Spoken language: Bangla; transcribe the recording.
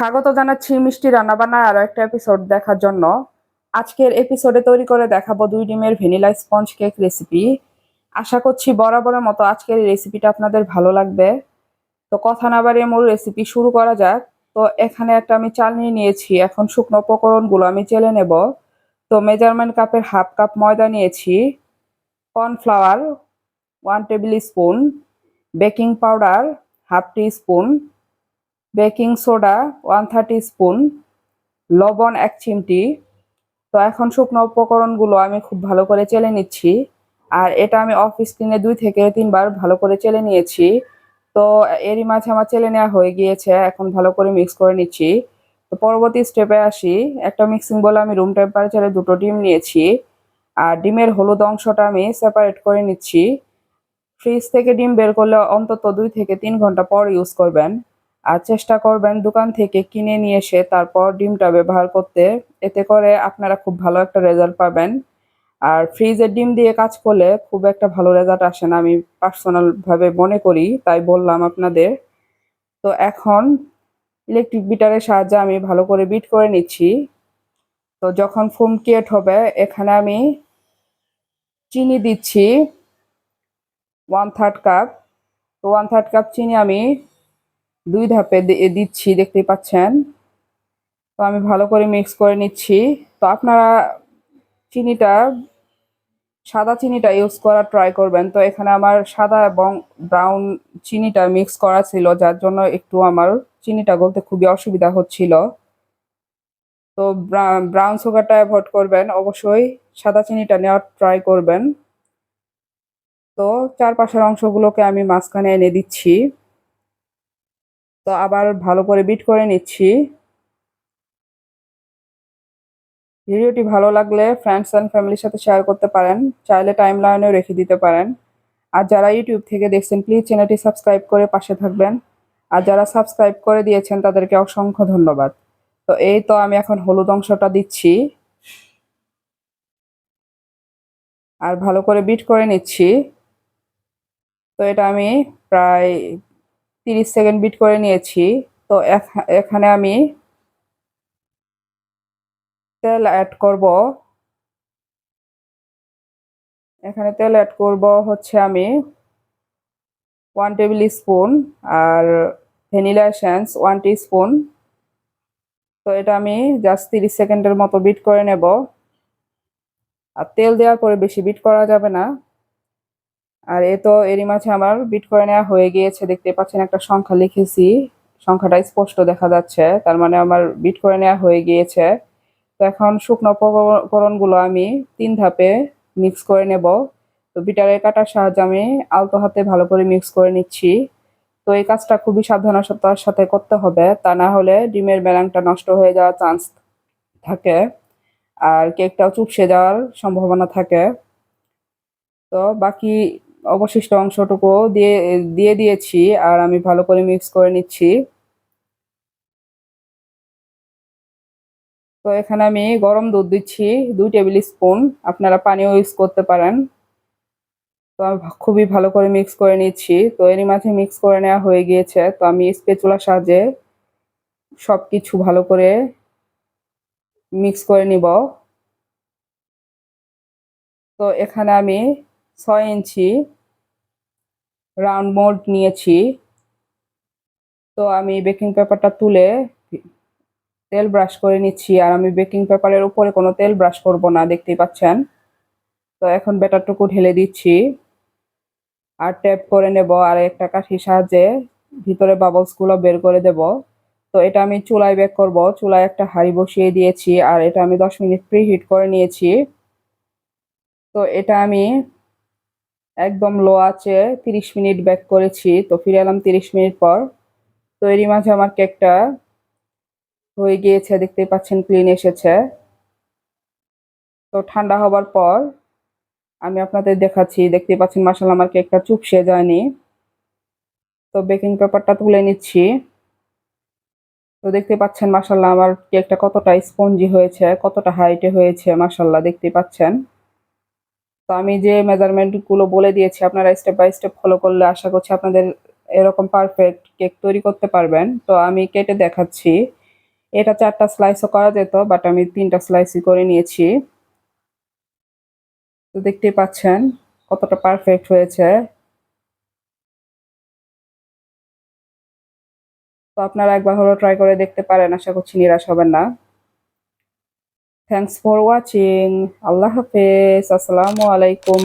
স্বাগত জানাচ্ছি মিষ্টি রান্নাবান্না আরও একটা এপিসোড দেখার জন্য। আজকের এপিসোডে তৈরি করে দেখাবো দুই ডিমের ভ্যানিলা স্পঞ্জ কেক রেসিপি আশা করছি বরাবরের মতো আজকের এই রেসিপিটা আপনাদের ভালো লাগবে। তো কথা না বাড়িয়ে মূল রেসিপি শুরু করা যাক। তো এখানে একটা আমি চাল নিয়ে নিয়েছি, এখন শুকনো উপকরণগুলো আমি চেলে নেব। তো মেজারমেন্ট কাপের হাফ কাপ ময়দা নিয়েছি cornflour one tablespoon baking powder half teaspoon baking soda, one thirty spoon, লবণ এক চিমটি। তো এখন শুকনো উপকরণগুলো আমি খুব ভালো করে চেলে নিচ্ছি। আর এটা আমি অফ স্ক্রিনে দুই থেকে তিনবার ভালো করে চেলে নিয়েছি। তো এরই মাঝে আমার চেলে নেওয়া হয়ে গিয়েছে, এখন ভালো করে মিক্স করে নিচ্ছি। তো পরবর্তী স্টেপে আসি। একটা মিক্সিং বলে আমি রুম টেম্পারেচারে দুটো ডিম নিয়েছি। আর ডিমের হলুদ অংশটা আমি সেপারেট করে নিচ্ছি। ফ্রিজ থেকে ডিম বের করলে অন্তত দুই থেকে তিন ঘণ্টা পর ইউজ করবেন। আর চেষ্টা করবেন দোকান থেকে কিনে নিয়ে এসে তারপর ডিমটা ব্যবহার করতে। এতে করে আপনারা খুব ভালো একটা রেজাল্ট পাবেন। আর ফ্রিজের ডিম দিয়ে কাজ করলে খুব একটা ভালো রেজাল্ট আসে না। আমি পার্সোনালভাবে মনে করি, তাই বললাম আপনাদের। তো এখন ইলেকট্রিক বিটারের সাহায্যে আমি ভালো করে বিট করে নিচ্ছি। তো যখন ফোম ক্রিয়েট হবে, এখানে আমি চিনি দিচ্ছি। ওয়ান থার্ড কাপ তো ওয়ান থার্ড কাপ চিনি আমি দুই ধাপে দিচ্ছি, দেখতেই পাচ্ছেন। তো আমি ভালো করে মিক্স করে নিচ্ছি। তো আপনারা চিনিটা, সাদা চিনিটা ইউজ করার ট্রাই করবেন। তো এখানে আমার সাদা এবং ব্রাউন চিনিটা মিক্স করা ছিল, যার জন্য একটু আমার চিনিটা গলতে খুবই অসুবিধা হচ্ছিল। তো ব্রাউন সুগারটা অ্যাভয়েড করবেন, অবশ্যই সাদা চিনিটা নেওয়ার ট্রাই করবেন। তো চারপাশের অংশগুলোকে আমি মাঝখানে এনে দিচ্ছি। তো আবার ভালো করে বিট করে নিচ্ছি। ভিডিওটি ভালো লাগলে ফ্রেন্ডস অ্যান্ড ফ্যামিলির সাথে শেয়ার করতে পারেন, চাইলে টাইম লাইনেও রেখে দিতে পারেন। আর যারা ইউটিউব থেকে দেখছেন প্লিজ চ্যানেলটি সাবস্ক্রাইব করে পাশে থাকবেন। আর যারা সাবস্ক্রাইব করে দিয়েছেন, তাদেরকে অসংখ্য ধন্যবাদ। তো এই তো আমি এখন হলুদ অংশটা দিচ্ছি। আর ভালো করে বিট করে নিচ্ছি। তো এটা আমি প্রায় তিরিশ সেকেন্ড বিট করে নিয়েছি। তো এখানে আমি তেল অ্যাড করব। এখানে তেল অ্যাড করব হচ্ছে আমি ওয়ান টেবিল স্পুন আর ভ্যানিলা এসেন্স ওয়ান স্পুন তো এটা আমি জাস্ট তিরিশ সেকেন্ডের মতো বিট করে নেব। আর তেল দেওয়ার পরে বেশি বিট করা যাবে না। আর এ তো এরই মাঝে আমার বিট করে নেওয়া হয়ে গিয়েছে দেখতে পাচ্ছেন একটা সংখ্যা লিখেছি। সংখ্যাটা স্পষ্ট দেখা যাচ্ছে, তার মানে আমার বিট করে নেওয়া হয়ে গিয়েছে। তো এখন শুকনো উপকরণগুলো আমি তিন ধাপে মিক্স করে নেব। তো বিটারের কাটার সাহায্যে আমি আলতো হাতে ভালো করে মিক্স করে নিচ্ছি। তো এই কাজটা খুবই সাবধানতার সাথে করতে হবে, তা না হলে ডিমের ব্যালাংটা নষ্ট হয়ে যাওয়ার চান্স থাকে আর কেকটাও চুপসে যাওয়ার সম্ভাবনা থাকে। তো বাকি অবশিষ্ট অংশটুকু দিয়ে দিয়ে দিয়েছি আর আমি ভালো করে মিক্স করে নিচ্ছি। তো এখানে আমি গরম দুধ দিচ্ছি, দুই টেবিল স্পুন। আপনারা পানিও ইউজ করতে পারেন। তো আমি খুবই ভালো করে মিক্স করে নিচ্ছি। তো এরই মাঝে মিক্স করে নেওয়া হয়ে গিয়েছে। তো আমি স্পেচুলার সাহায্যে সব কিছু ভালো করে মিক্স করে নিব। তো এখানে আমি ছয় ইঞ্চি রাউন্ড মোল্ড নিয়েছি। তো আমি বেকিং পেপারটা তুলে তেল ব্রাশ করে নিচ্ছি আর আমি বেকিং পেপারের উপরে কোনো তেল ব্রাশ করব না, দেখতেই পাচ্ছেন? তো এখন ব্যাটারটুকু ঢেলে দিচ্ছি আর ট্যাপ করে নেব আর একটা কাঠির সাহায্যে ভিতরে বাবলসগুলো বের করে দেব। তো এটা আমি চুলায় বেক করব, চুলায় একটা হাঁড়ি বসিয়ে দিয়েছি আর এটা আমি দশ মিনিট প্রি হিট করে নিয়েছি। তো এটা আমি একদম লো আছে, তিরিশ মিনিট ব্যাক করেছি, তো ফিরে এলাম তিরিশ মিনিট পর। তৈরি মাঝে আমার কেকটা হয়ে গিয়েছে দেখতে পাচ্ছেন ক্লিন এসেছে। তো ঠান্ডা হবার পর আমি আপনাদের দেখাচ্ছি দেখতে পাচ্ছেন মাসাল আমার কেকটা চুপসে যায়নি। তো বেকিং পেপারটা তুলে নিচ্ছি। তো দেখতে পাচ্ছেন মাসাল্লাহ আমার কেকটা কতটা স্পঞ্জি হয়েছে, কতটা হাইটে হয়েছে মাসাল্লাহ দেখতে পাচ্ছেন। তো আমি যে মেজারমেন্টগুলো বলে দিয়েছি, আপনারা স্টেপ বাই স্টেপ ফলো করলে আশা করছি আপনাদের এরকম পারফেক্ট কেক তৈরি করতে পারবেন। তো আমি কেটে দেখাচ্ছি। এটা চারটা স্লাইসও করা যেত বাট আমি তিনটা স্লাইসই করে নিয়েছি। তো দেখতেই পাচ্ছেন কতটা পারফেক্ট হয়েছে। তো আপনারা একবার হলো ট্রাই করে দেখতে পারেন, আশা করছি নিরাশ হবেন না। থ্যাংকস ফর ওয়াচিং আল্লাহ হাফেজ আসসালামু আলাইকুম